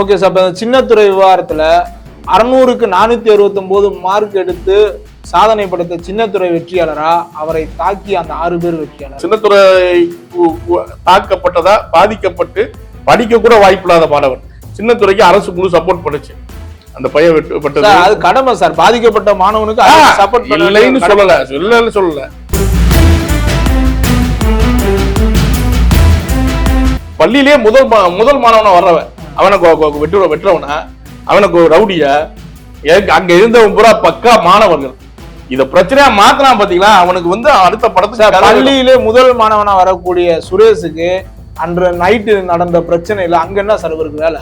Okay sir இப்போ சின்னத்துறை விவகாரத்துல அறுநூறுக்கு நானூத்தி அறுபத்தொன்பது மார்க் எடுத்து சாதனை படைத்த சின்னத்துறை வெற்றியாளரா? அவரை தாக்கி அந்த ஆறு பேர் வெற்றியாளர். சின்னத்துறை தாக்கப்பட்டதா பாதிக்கப்பட்டு படிக்க கூட வாய்ப்பில்லாத மாணவன் சின்னத்துறைக்கு அரசு முழு சப்போர்ட் பண்ணுச்சு. அந்த பையன் வெட்டுப்பட்டது அது கடமை சார் பாதிக்கப்பட்ட மாணவனுக்கு சப்போர்ட் இல்லைன்னு சொல்லல. இல்லைன்னு சொல்லல. பள்ளியிலே முதல் முதல் மாணவனா வர்றவன். அவனை வெட்டுற வெட்டுறவனா அவனுக்கு ஒரு ரவுடியா? அங்க இருந்தவன் பூரா பக்கா மாணவர்கள். இத பிரச்சனையா மாத்தலாம் பாத்தீங்களா? அவனுக்கு வந்து அடுத்த படத்துக்கு பள்ளியிலே முதல் மாணவனா வரக்கூடிய சுரேஷுக்கு அன்று நைட்டு நடந்த பிரச்சனையில அங்க என்ன சார் இவருக்கு வேலை?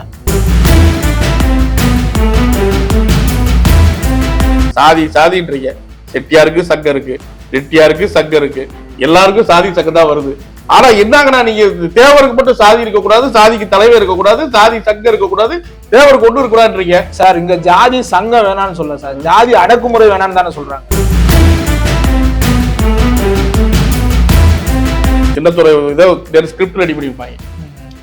சாதி சாதின்றீங்க. செட்டியாருக்கு சங்கம் இருக்கு ரெட்டியாருக்கு சங்கம் இருக்கு. எல்லாருக்கும் சாதி சங்கம் தான் வருது. ஆனா என்னங்கன்னா நீங்க தேவருக்கு மட்டும் சாதி இருக்க கூடாது சாதிக்கு தலைவர் இருக்க கூடாது சாதி சங்கம் இருக்க கூடாது தேவர் கொண்டு இருக்க கூடாதுன்றீங்க சார் இங்க ஜாதி சங்கம் வேணாம்னு சொல்ல சார். ஜாதி அடக்குமுறை வேணாம்னு தானே சொல்றாங்க. சின்னத்துறை இதை ஸ்கிரிப்ட் ரெடி பண்ணிருப்பாங்க.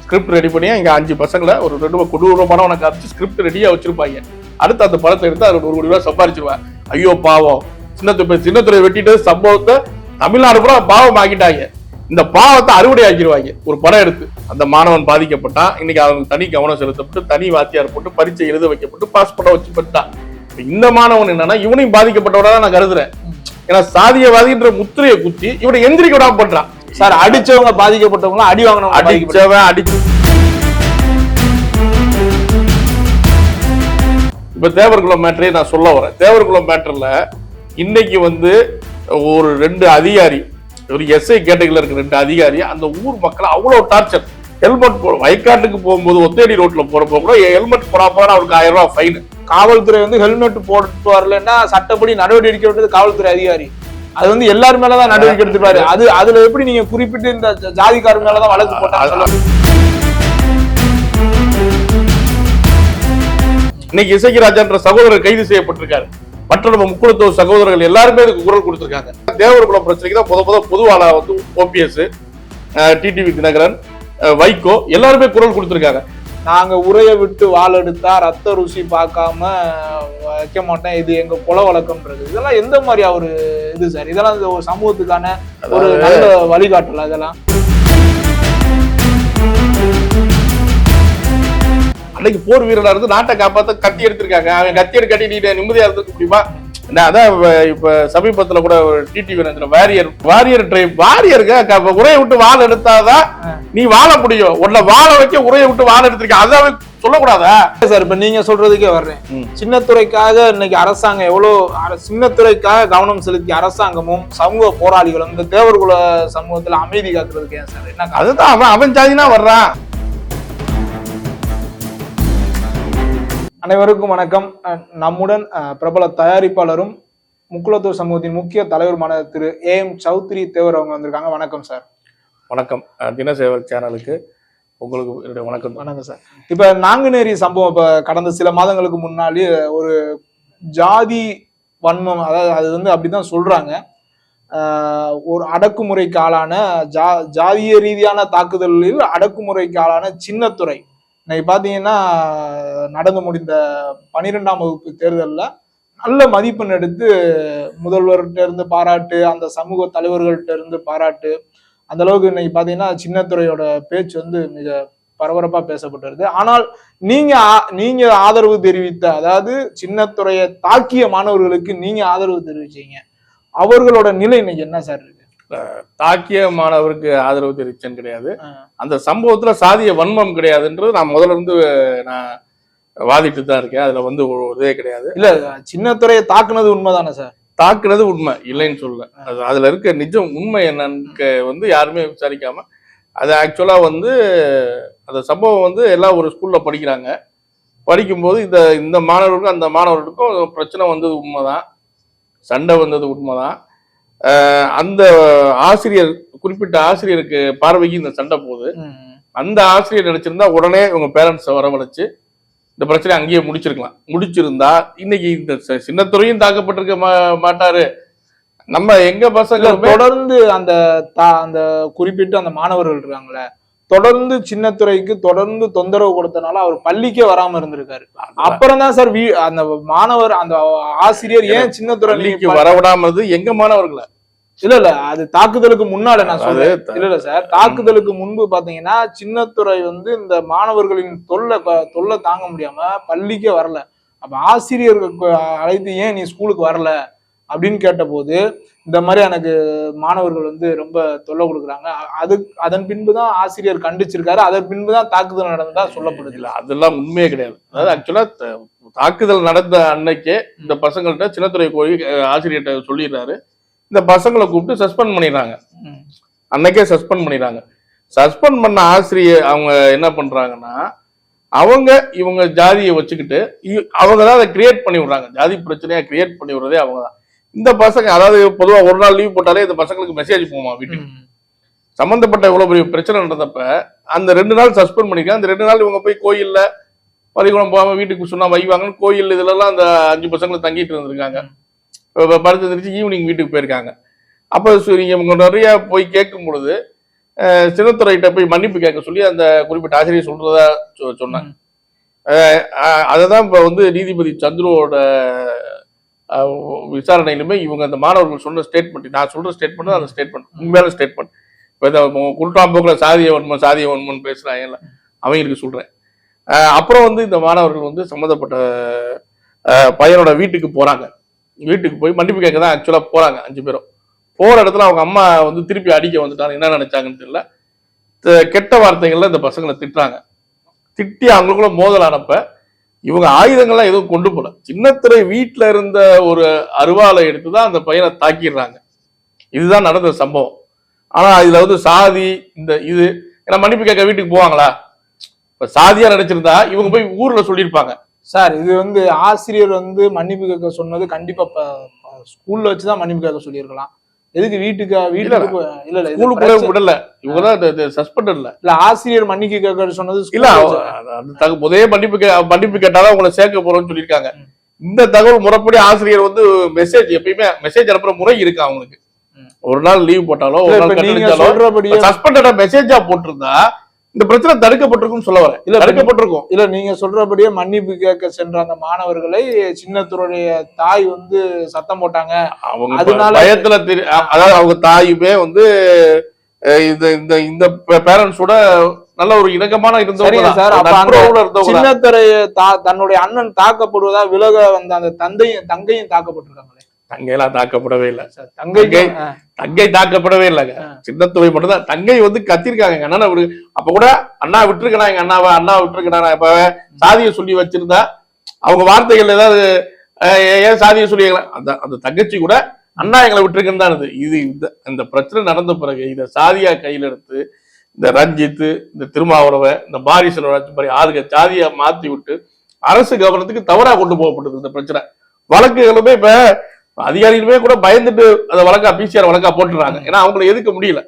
ஸ்கிரிப்ட் ரெடி பண்ணி இங்க அஞ்சு பசங்களை ஒரு ரெண்டு கொடூரமானவனை காமிச்சு ஸ்கிரிப்ட் ரெடியா வச்சிருப்பாங்க. அடுத்து அந்த படத்தை எடுத்து அவர் ஒரு கோடி ரூபாய் சம்பாரிச்சிருவான் ஐயோ பாவம். சின்னத்துறை சின்னத்துறை வெட்டிட்டு சம்பவத்தை தமிழ்நாடு பூரா பாவம் ஆக்கிட்டாங்க இந்த பாவத்தை அறுவடை ஆக்கிடுவாங்க ஒரு படம் எடுத்து. அந்த மாணவன் பாதிக்கப்பட்டான் இன்னைக்கு அவனுக்கு தனி கவனம் செலுத்தப்பட்டு தனி வாத்தியார் போட்டு பரீட்சை எழுத வைக்கப்பட்டு பாஸ் பண்ண வச்சு பெற்றான் இப்ப இந்த மாணவன் என்னன்னா இவனையும் பாதிக்கப்பட்டவனா தான் நான் கருதுறேன். ஏன்னா சாதியவாதின்ற முத்திரையை குத்தி இவனை எந்திரிக்க விடாம பண்றான். சார் அடிச்சவங்க பாதிக்கப்பட்டவங்க அடி வாங்கினவங்க. அடிச்சவன் அடி இப்ப தேவர்குளம் மேட்டரே நான் சொல்ல வரேன். தேவர்குளம் மேட்டர்ல இன்னைக்கு வந்து ஒரு ரெண்டு அதிகாரி ஒரு எஸ்ஐ கேட்டகரியில் இருக்க ரெண்டு அதிகாரி அந்த ஊர் மக்களை அவ்வளவு டார்ச்சர் ஹெல்மெட் போ வயக்காட்டுக்கு போகும்போது ஒத்தேடி ரோட்ல போறப்போ கூட ஹெல்மெட் போடாம அவருக்கு ஆயிரம் ரூபாய் ஃபைன் காவல்துறை வந்து ஹெல்மெட் போட்டு வரலன்னா சட்டப்படி நடவடிக்கை எடுக்க வேண்டியது காவல்துறை அதிகாரி. அது வந்து எல்லாரும் மேலதான் நடவடிக்கை எடுத்துப்பாரு. அது அதுல எப்படி நீங்க குறிப்பிட்டு இந்த ஜ- ஜாதிக்காரர் மேலதான் வழக்கு போட்டாங்க இன்னைக்கு இசைக்கிராஜான்ற சகோதரர் கைது செய்யப்பட்டிருக்காரு. மற்ற நம்ம முக்குளத்தோர் சகோதரர்கள் எல்லாருமே இதுக்கு குரல் கொடுத்திருக்காங்க. தேவர்குளம் பிரச்சனைக்கு தான் முத முத பொதுவாளா வந்து ஓபிஎஸ் டிடிவி தினகரன் வைகோ எல்லாருமே குரல் கொடுத்திருக்காங்க. நாங்க உரையை விட்டு வாள் எடுத்தா ரத்த ருசி பார்க்காம வைக்க மாட்டேன். இது எங்க குல வழக்கம்ன்றது இதெல்லாம் எந்த மாதிரி ஒரு இது சார்? இதெல்லாம் ஒரு சமூகத்துக்கான ஒரு நல்ல வழிகாட்டல இதெல்லாம்? அன்னைக்கு போர் வீரனா இருந்து நாட்டை காப்பாத்த கத்தி எடுத்திருக்காங்க. அவன் கத்தி எடுத்து கட்டி நீ நிம்மதியா இருந்துக்க முடியுமா? நான் அதான் இப்ப- சமீபத்துல கூட ஒரு டிடிவி வாரியர் வாரியர் ட்ரைப் வாரியருக்கு உரையை விட்டு வாள் எடுத்தாதான் நீ வாழ முடியும். உன்னை வாழ வைக்க உரையை விட்டு வாழ எடுத்திருக்க அதை சொல்லக்கூடாதா? சார் இப்ப நீங்க சொல்றதுக்கே வர்றேன். சின்னத்துறைக்காக இன்னைக்கு அரசாங்கம் எவ்வளவு சின்னத்துறைக்காக கவனம் செலுத்திய அரசாங்கமும் சமூக போராளிகளும் இந்த தேவர்குல சமூகத்துல அமைதி காக்குறதுக்கு ஏன் சார்? என்ன? அதுதான் அவன் அவன் ஜாதினா வர்றான். அனைவருக்கும் வணக்கம். நம்முடன் பிரபல தயாரிப்பாளரும் முக்குளத்தூர் சமூகத்தின் முக்கிய தலைவருமான திரு ஏ எம் சௌத்ரி தேவர் அவங்க வந்திருக்காங்க. வணக்கம் சார். வணக்கம். தினசேவர் சேனலுக்கு உங்களுக்கு என்னுடைய வணக்கம். வணக்கம் சார். இப்ப நாங்குநேரி சம்பவம் இப்ப கடந்த சில மாதங்களுக்கு முன்னாடி ஒரு ஜாதி வன்மம் அதாவது அது வந்து அப்படிதான் சொல்றாங்க. ஒரு அடக்குமுறைக்கு ஆளான ஜா ஜாதிய ரீதியான தாக்குதலில் அடக்குமுறைக்கு ஆளான சின்னத்துறை இன்னைக்கு பார்த்தீங்கன்னா நடந்து முடிந்த பனிரெண்டாம் வகுப்பு தேர்தலில் நல்ல மதிப்பெண் எடுத்து முதல்வர்கிட்ட இருந்து பாராட்டு அந்த சமூக தலைவர்கள்ட்ட இருந்து பாராட்டு அந்த அளவுக்கு இன்னைக்கு பார்த்தீங்கன்னா சின்னத்துறையோட பேச்சு வந்து மிக பரபரப்பா பேசப்பட்டு வருது ஆனால் நீங்க ஆ- நீங்க ஆதரவு தெரிவித்த அதாவது சின்னத்துறையை தாக்கிய மாணவர்களுக்கு நீங்க ஆதரவு தெரிவிச்சீங்க. அவர்களோட நிலை இன்னைக்கு என்ன சார் இருக்கு? தாக்கிய மாணவருக்கு ஆதரவு தெரிவிச்சேன் கிடையாது. அந்த சம்பவத்துல சாதிய வன்மம் கிடையாதுன்றது நான் முதல்ல இருந்து நான் வாதிட்டு தான் இருக்கேன். அதுல வந்து இதே கிடையாது. இல்ல சின்னத்துறையை தாக்குனது உண்மைதானே சார்? தாக்குனது உண்மை. இல்லைன்னு சொல்ல அது அதுல இருக்க நிஜம் உண்மை என்னன்னு வந்து யாருமே விசாரிக்காம அது ஆக்சுவலா வந்து அந்த சம்பவம் வந்து எல்லாம் ஒரு ஸ்கூல்ல படிக்கிறாங்க. படிக்கும்போது இந்த இந்த மாணவருக்கும் அந்த மாணவர்களுக்கும் பிரச்சனை வந்தது உண்மைதான். சண்டை வந்தது உண்மைதான். அந்த ஆசிரியர் குறிப்பிட்ட ஆசிரியருக்கு பார்வைக்கு இந்த சண்டை போகுது. அந்த ஆசிரியர் நினைச்சிருந்தா உடனே இவங்க பேரண்ட்ஸை வரவழைச்சு இந்த பிரச்சனை அங்கேயே முடிச்சிருக்கலாம். முடிச்சிருந்தா இன்னைக்கு இந்த சின்னத்துறையும் தாக்கப்பட்டிருக்க மாட்டாரு. நம்ம எங்க பசங்க தொடர்ந்து அந்த அந்த குறிப்பிட்ட அந்த மாணவர்கள் இருக்காங்களே தொடர்ந்து சின்னத்துறைக்கு தொடர்ந்து தொந்தரவு கொடுத்தனால அவர் பள்ளிக்கே வராம இருந்திருக்காரு. அப்புறம் தான் சார் வீ- அந்த மாணவர் அந்த ஆசிரியர் ஏன் சின்னத்துறை பள்ளிக்கு நீங்க வரவிடாமது எங்க மாணவர்களை? இல்ல இல்ல அது தாக்குதலுக்கு முன்னால நான் சொல்றேன். இல்ல இல்ல சார் தாக்குதலுக்கு முன்பு பாத்தீங்கன்னா சின்னத்துறை வந்து இந்த மாணவர்களின் தொல்லை தொல்லை தாங்க முடியாம பள்ளிக்கே வரல. அப்ப ஆசிரியர்களுக்கு அழைத்து ஏன் நீ ஸ்கூலுக்கு வரல? அப்படின்னு கேட்டபோது இந்த மாதிரி எனக்கு மாணவர்கள் வந்து ரொம்ப தொல்லை கொடுக்குறாங்க. அது அதன் பின்புதான் ஆசிரியர் கண்டிச்சிருக்காரு. அதன் பின்புதான் தாக்குதல் நடந்ததா சொல்லப்படுது. இல்ல அதெல்லாம் உண்மையே கிடையாது. அதாவது ஆக்சுவலா தாக்குதல் நடந்த அன்னைக்கே இந்த பசங்கள்ட்ட சின்னத்துறை கோயில் ஆசிரியர்கிட்ட சொல்லிடுறாரு. இந்த பசங்களை கூப்பிட்டு சஸ்பெண்ட் பண்ணிடுறாங்க. அன்னைக்கே சஸ்பெண்ட் பண்ணிடுறாங்க. சஸ்பெண்ட் பண்ண ஆசிரியர் அவங்க என்ன பண்றாங்கன்னா அவங்க இவங்க ஜாதியை வச்சுக்கிட்டு அவங்க தான் அதை கிரியேட் பண்ணி விடுறாங்க. ஜாதி பிரச்சனையா கிரியேட் பண்ணி விடுறதே அவங்க தான் இந்த பசங்க அதாவது பொதுவா ஒரு நாள் லீவ் போட்டாலே இந்த பசங்களுக்கு மெசேஜ் போமா வீட்டுக்கு? ம். சம்பந்தப்பட்ட இவ்வளவு பெரிய பிரச்சனை நடந்தப்ப அந்த ரெண்டு நாள் சஸ்பெண்ட் பண்ணிருக்காங்க அந்த ரெண்டு நாள் இவங்க போய் கோயில்ல பள்ளிக்கூடம் போகாம வீட்டுக்கு சொன்னா வைவாங்கன்னு கோயில் இதுலலாம் அந்த அஞ்சு பசங்களும் தங்கிட்டு இருந்திருக்காங்க. படுத்து தெரிச்சு ஈவினிங் வீட்டுக்கு போயிருக்காங்க. அப்போ சரி, இவங்க நிறைய போய் கேட்கும் பொழுது சின்னத்துறைகிட்ட போய் மன்னிப்பு கேட்க சொல்லி அந்த குறிப்பிட்ட ஆசிரியர் சொல்றதா சொன்னாங்க. அதை தான் இப்போ வந்து நீதிபதி சந்துருவோட விசாரணையிலுமே இவங்க அந்த மாணவர்கள் சொன்ன ஸ்டேட்மெண்ட் நான் சொல்ற ஸ்டேட்மெண்ட் அந்த ஸ்டேட்மெண்ட் உண்மையான ஸ்டேட்மெண்ட் இப்போ இந்த குருட்டாம்போக்கில் சாதிய வன்மன் சாதிய வன்மம் பேசுறாங்கல்ல அவங்களுக்கு சொல்கிறேன் அப்புறம் வந்து இந்த மாணவர்கள் வந்து சம்மந்தப்பட்ட பையனோட வீட்டுக்கு போகிறாங்க வீட்டுக்கு போய் மன்னிப்பு கேட்க தான் ஆக்சுவலாக போகிறாங்க அஞ்சு பேரும். போகிற இடத்துல அவங்க அம்மா வந்து திருப்பி அடிக்க வந்துட்டாங்க. என்ன நினச்சாங்கன்னு தெரியல. த- கெட்ட வார்த்தைகளில் இந்த பசங்களை திட்டுறாங்க. திட்டி அவங்களுக்குள்ள மோதல் அனுப்ப இவங்க ஆயுதங்கள்லாம் எதுவும் கொண்டு போல. சின்னத்திரை வீட்டில் இருந்த ஒரு அருவாளை எடுத்து தான் அந்த பையனை தாக்கிடுறாங்க. இதுதான் நடந்த சம்பவம். ஆனா இதில் வந்து சாதி இந்த இது ஏன்னா மன்னிப்பு கேட்க வீட்டுக்கு போவாங்களா? இப்ப சாதியா நினைச்சிருந்தா இவங்க போய் ஊர்ல சொல்லியிருப்பாங்க. சார் இது வந்து ஆசிரியர் வந்து மன்னிப்பு கேட்க சொன்னது கண்டிப்பா ஸ்கூலில் வச்சு தான் மன்னிப்பு கேட்க சொல்லியிருக்கலாம். எதுக்கு வீட்டுக்கு வீட்டுக்கு போ- இல்ல இல்ல ஸ்கூலுக்குள்ள விடல. இவங்க தான் சஸ்பெண்டட்ல இல்ல ஆசிரியர் மன்னிப்பு கேட்க சொன்னது இல்ல அது- தக- முதலே மன்னிப்பு மன்னிப்பு கேட்டாதான் உங்களை சேர்க்க போறோம்னு சொல்லியிருக்காங்க. இந்த தகவல் முறைப்படி ஆசிரியர் வந்து மெசேஜ் எப்பயுமே மெசேஜ் அனுப்புற முறை இருக்கு அவங்களுக்கு. ஒரு நாள் லீவ் போட்டாலோ ஒரு இல்ல, நாள் கட்டடிச்சாலோ சஸ்பெண்டடா மெசேஜா போட்டிருந்தா இந்த பிரச்சனை தடுக்கப்பட்டிருக்கும்னு சொல்ல வரேன் இல்ல, தடுக்கப்பட்டிருக்கும் இல்ல நீங்க சொல்றபடியே மன்னிப்பு கேட்க சென்ற அந்த மாணவர்களை சின்னத்துறைய தாய் வந்து சத்தம் போட்டாங்க அவங்க அதனால- பயத்துல அதாவது அவங்க தாயுமே வந்து இந்த இந்த இந்த பேரண்ட்ஸோட நல்ல ஒரு இணக்கமான இருந்தவங்க. சார். சின்னத்துறைய தன்னுடைய அண்ணன் தாக்கப்படுவதா விலக வந்த அந்த தந்தையும் தங்கையும் தாக்கப்பட்டிருக்காங்களே தங்கையெல்லாம் தாக்கப்படவே இல்லை. தங்கை- தங்கை தாக்கப்படவே இல்லைங்க ஆ. சின்னத்துறை மட்டும்தான் தங்கை வந்து கத்திருக்காங்க. எங்க அண்ணனை விடு. அப்ப கூட அண்ணா விட்டுருக்கா எங்க அண்ணாவை. அண்ணா விட்டுருக்கா இப்ப சாதியை சொல்லி வச்சிருந்தா அவங்க வார்த்தைகள் ஏதாவது ஏன் சாதியை சொல்லி அந்த அந்த தங்கச்சி கூட அண்ணா எங்களை விட்டுருக்குன்னு தான். இது இந்த இந்த பிரச்சனை நடந்த பிறகு இதை சாதியா கையில எடுத்து இந்த ரஞ்சித் இந்த திருமாவளவன் இந்த பாரி செல்வராஜ் மாதிரி ஆளுங்க சாதியா மாத்தி விட்டு அரசு கவனத்துக்கு தவறா கொண்டு போகப்பட்டது இந்த பிரச்சனை. வழக்குகளுமே இப்ப அதிகாரிகளுமே கூட பயந்துட்டு அந்த வழக்கா பிசிஆர் வழக்கா போட்டுறாங்க ஏன்னா அவங்களை எதுக்க முடியல.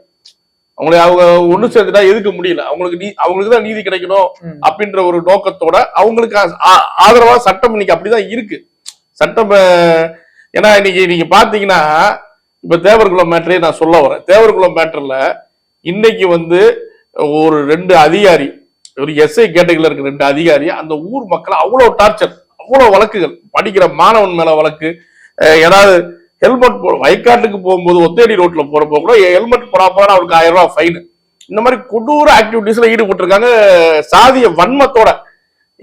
அவங்களை அவங்க ஒண்ணு சேர்ந்துட்டா எதுக்க முடியல. அவங்களுக்கு நீ அவங்களுக்கு தான் நீதி கிடைக்கணும். அப்படின்ற ஒரு நோக்கத்தோட அவங்களுக்கு ஆதரவா சட்டம் இன்னைக்கு அப்படிதான் இருக்கு. சட்டம் ஏன்னா இன்னைக்கு நீங்க பாத்தீங்கன்னா இப்ப தேவர்குளம் மேட்டரே நான் சொல்ல வரேன். தேவர்குளம் மேட்டர்ல இன்னைக்கு வந்து ஒரு ரெண்டு அதிகாரி ஒரு எஸ்ஐ கேட்டகரியில் இருக்க ரெண்டு அதிகாரி அந்த ஊர் மக்களை அவ்வளவு டார்ச்சர் அவ்வளவு வழக்குகள். படிக்கிற மாணவன் மேல வழக்கு ஏதாவது ஹெல்மெட் போ வயக்காட்டுக்கு போகும்போது ஒத்தேடி ரோட்ல போறப்போ கூட ஹெல்மெட் போடாம அவருக்கு ஆயிரம் ரூபாய் ஃபைன் இந்த மாதிரி கொடூர ஆக்டிவிட்டிஸ்ல ஈடுபட்டிருக்காங்க. சாதிய வன்மத்தோட.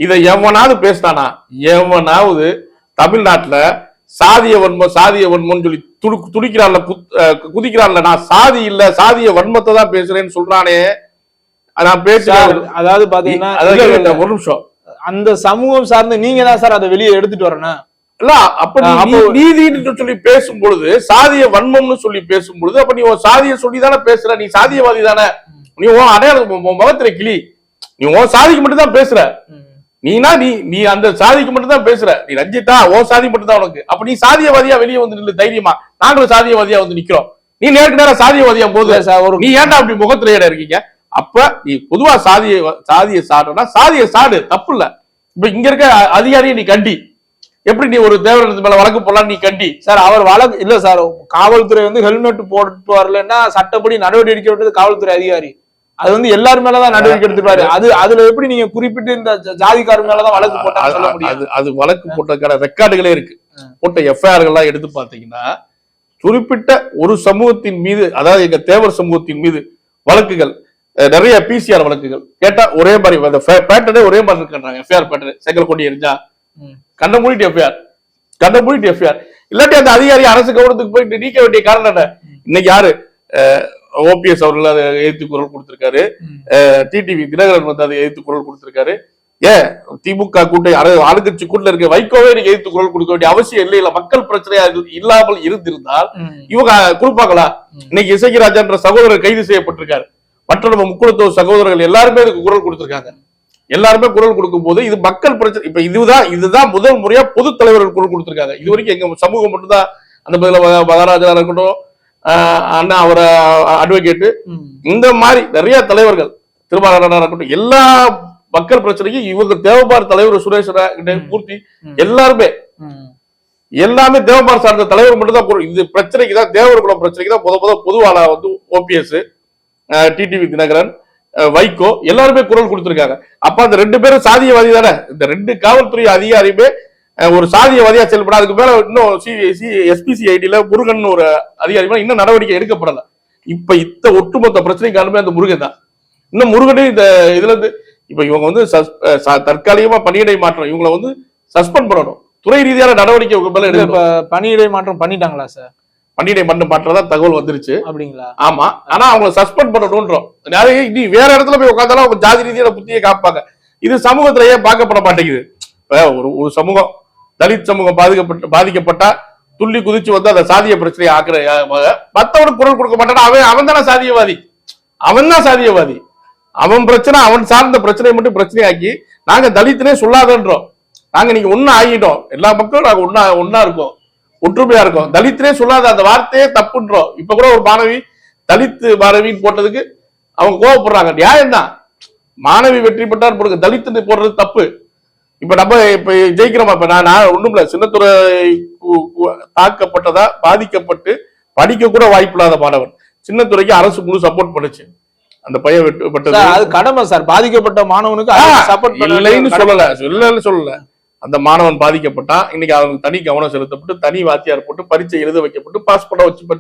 இதை எவனாவது பேசினானா? எவனாவது தமிழ்நாட்டுல சாதிய வன்மம் சாதிய வன்மம்னு சொல்லி துடு துடிக்கிறான்ல குதிக்கிறான்ல நான் சாதி இல்ல சாதிய வன்மத்தை தான் பேசுறேன்னு சொல்றானே. நான் பேசுறேன் அதாவது பாத்தீங்கன்னா ஒரு நிமிஷம். அந்த சமூகம் சார்ந்து நீங்க தான் சார் அதை வெளியே எடுத்துட்டு வரணும்? இல்ல அப்ப நீதின்னு சொல்லி பேசும் பொழுது சாதிய வன்மம்னு சொல்லி பேசும் பொழுது அப்ப நீ உன் சாதிய சொல்லி தானே பேசுற நீ சாதியவாதி தானே நீ உன் அடையாளம் முகத்துல கிளி. நீ உன் சாதிக்கு மட்டும் தான் பேசுற. நீனா நீ நீ அந்த சாதிக்கு மட்டும் தான் பேசுற. நீ ரஞ்சித்தா உன் சாதி மட்டும் தான் உனக்கு. அப்ப நீ சாதியவாதியா வெளியே வந்து நில்லு தைரியமா. நாங்களும் சாதியவாதியா வந்து நிக்கிறோம். நீ நேருக்கு நேரம் சாதியவாதியா போது நீ ஏன்டா அப்படி முகத்துல ஏட இருக்கீங்க? அப்ப நீ பொதுவா சாதிய சாதிய சாடுனா சாதிய சாடு தப்பு இல்ல. இப்ப இங்க இருக்க அதிகாரியை நீ கண்டி. எப்படி நீ ஒரு தேவரத்து மேல வழக்கு போடலாம் நீ கண்டி? சார் அவர் வழக்கு இல்ல சார் காவல்துறை வந்து ஹெல்மெட் போட்டு வரலன்னா சட்டப்படி நடவடிக்கை எடுக்க வேண்டியது காவல்துறை அதிகாரி. அது வந்து எல்லார் மேலதான் நடவடிக்கை எடுத்துப்பாரு அது அதுல எப்படி நீங்க குறிப்பிட்டு இந்த ஜ- ஜாதிக்காரர் மேலதான் வழக்கு முடியும்? அது அது வழக்கு போட்டதுக்கான ரெக்கார்டுகளே இருக்கு. போட்ட எஃப்ஐஆர் எல்லாம் எடுத்து பாத்தீங்கன்னா குறிப்பிட்ட ஒரு சமூகத்தின் மீது அதாவது எங்க தேவர் சமூகத்தின் மீது வழக்குகள் நிறைய பிசிஆர் வழக்குகள். கேட்டா ஒரே மாதிரி பேட்டர்னே ஒரே மாதிரி இருக்காங்க எஃப்ஐஆர் பேட்டர்ன் செங்கல் கொண்டு எரிஞ்சா ம். கண்ட மூடிட்டு எஃப்ஐஆர் கண்ட மூடிட்டு எஃப்ஐஆர் இல்லாட்டி அந்த அதிகாரி அரசு கவனத்துக்கு போயிட்டு நீக்க வேண்டிய காரணம் என்ன? இன்னைக்கு யாரு? ஓபிஎஸ் அவர்கள் அதை எதிர்த்து குரல் கொடுத்திருக்காரு. டிடிவி தினகரன் வந்து அதை எதிர்த்து குரல் கொடுத்திருக்காரு. ஏன்? திமுக கூட்டை அர- ஆளுங்கட்சி கூட்டில் இருக்க வைகோவே நீங்க எதிர்த்து குரல் கொடுக்க வேண்டிய அவசியம் இல்லை இல்ல மக்கள் பிரச்சனையா இல்லாமல் இருந்திருந்தால். இவங்க கொடுப்பாங்களா இன்னைக்கு இசைக்கிராஜான்ற சகோதரர் கைது செய்யப்பட்டிருக்காரு. மற்ற நம்ம முக்குளத்துவ சகோதரர்கள் எல்லாருமே இதுக்கு குரல் கொடுத்திருக்காங்க. எல்லாருமே குரல் கொடுக்கும் போது இது மக்கள் பிரச்சனை இப்ப இதுதான் இதுதான் முதல் முறையா பொது தலைவர்கள் குரல் கொடுத்திருக்காங்க இது வரைக்கும் எங்க சமூகம் மட்டும்தான் அந்த பதில மகாராஜா இருக்கட்டும் அண்ணா அவரை அட்வொகேட்டு. இந்த மாதிரி நிறைய தலைவர்கள் திருமாவளவனா இருக்கட்டும் எல்லா மக்கள் பிரச்சனைக்கும் இவங்க தேவபார் தலைவர் சுரேஷ் ரா- மூர்த்தி. எல்லாருமே. எல்லாமே தேவபார் சார்ந்த தலைவர் மட்டும் தான். இது பிரச்சனைக்கு தான் தேவர் குலம் பிரச்சனைக்கு தான் முத முத பொதுவாளா வந்து ஓபிஎஸ் டிடிவி தினகரன் வைகோ எல்லாருமே குரல் கொடுத்திருக்காங்க. அப்ப அந்த ரெண்டு பேரும் சாதியவாதி தானே? இந்த ரெண்டு காவல்துறை அதிகாரியுமே ஒரு சாதியவாதியா செயல்பட அதுக்கு மேல இன்னும் எஸ்பிசி ஐடியில முருகன் ஒரு அதிகாரி மேல இன்னும் நடவடிக்கை எடுக்கப்படல. இப்ப இத்த ஒட்டுமொத்த பிரச்சனை காரணமே அந்த முருகன் தான். இன்னும் முருகனே இந்த இதுல இருந்து இப்ப இவங்க வந்து தற்காலிகமா பணியிடை மாற்றம் இவங்களை வந்து சஸ்பெண்ட் பண்ணணும். துறை ரீதியான நடவடிக்கை மேல இல்ல, பணியிடை மாற்றம் பண்ணிட்டாங்களா சார்? பணியிடை மட்டும் மாற்றதா தகவல் வந்துருச்சு. அப்படிங்களா? ஆமா. ஆனா அவங்கள சஸ்பெண்ட் பண்ணணும்ன்றோம் நிறைய இனி வேற இடத்துல போய் உட்காந்தாலும் அவங்க ஜாதி ரீதியான புத்தியை காப்பாங்க இது சமூகத்துல ஏன் பார்க்கப்பட மாட்டேங்குது? இப்ப ஒரு ஒரு சமூகம் தலித் சமூகம் பாதிக்கப்பட்டு பாதிக்கப்பட்டா துள்ளி குதிச்சு வந்து அந்த சாதிய பிரச்சனையை ஆக்குற மத்தவனுக்கு குரல் கொடுக்க மாட்டானா? அவன் அவன் தானே சாதியவாதி. அவன் தான் சாதியவாதி. அவன் பிரச்சனை அவன் சார்ந்த பிரச்சனையை மட்டும் பிரச்சனையாக்கி நாங்க தலித்துனே சொல்லாதன்றோம். நாங்க நீங்க ஒண்ணு ஆகிட்டோம். எல்லா மக்களும் நாங்க ஒண்ணா ஒண்ணா இருக்கோம். ஒற்றுமையா இருக்கும். தலித்துனே சொல்லாத அந்த வார்த்தையே தப்புன்றோம். இப்ப கூட ஒரு மாணவி தலித்து மாணவின்னு போட்டதுக்கு அவங்க கோவப்படுறாங்க. நியாயம் தான் மாணவி வெற்றி பெற்றார் போடுங்க. தலித்துன்னு போடுறது தப்பு. இப்ப நம்ம இப்ப ஜெயிக்கிறோமா? இப்ப நான் நான் ஒண்ணும் இல்ல சின்னத்துறை தாக்கப்பட்டதா பாதிக்கப்பட்டு படிக்க கூட வாய்ப்பு இல்லாத மாணவன். சின்னத்துறைக்கு அரசு முழு சப்போர்ட் பண்ணுச்சு. அந்த பையன் வெட்டுப்பட்டது அது கடமை சார். பாதிக்கப்பட்ட மாணவனுக்கு சப்போர்ட் இல்லைன்னு சொல்லல. இல்லைன்னு சொல்லல. அந்த மாணவன் பாதிக்கப்பட்டான். இன்னைக்கு அவனுக்கு தனி கவனம் செலுத்தப்பட்டு தனி வாத்தியார் போட்டு பரீட்சை எழுத வைக்கப்பட்டு பாஸ் பண்ண வச்சு இப்ப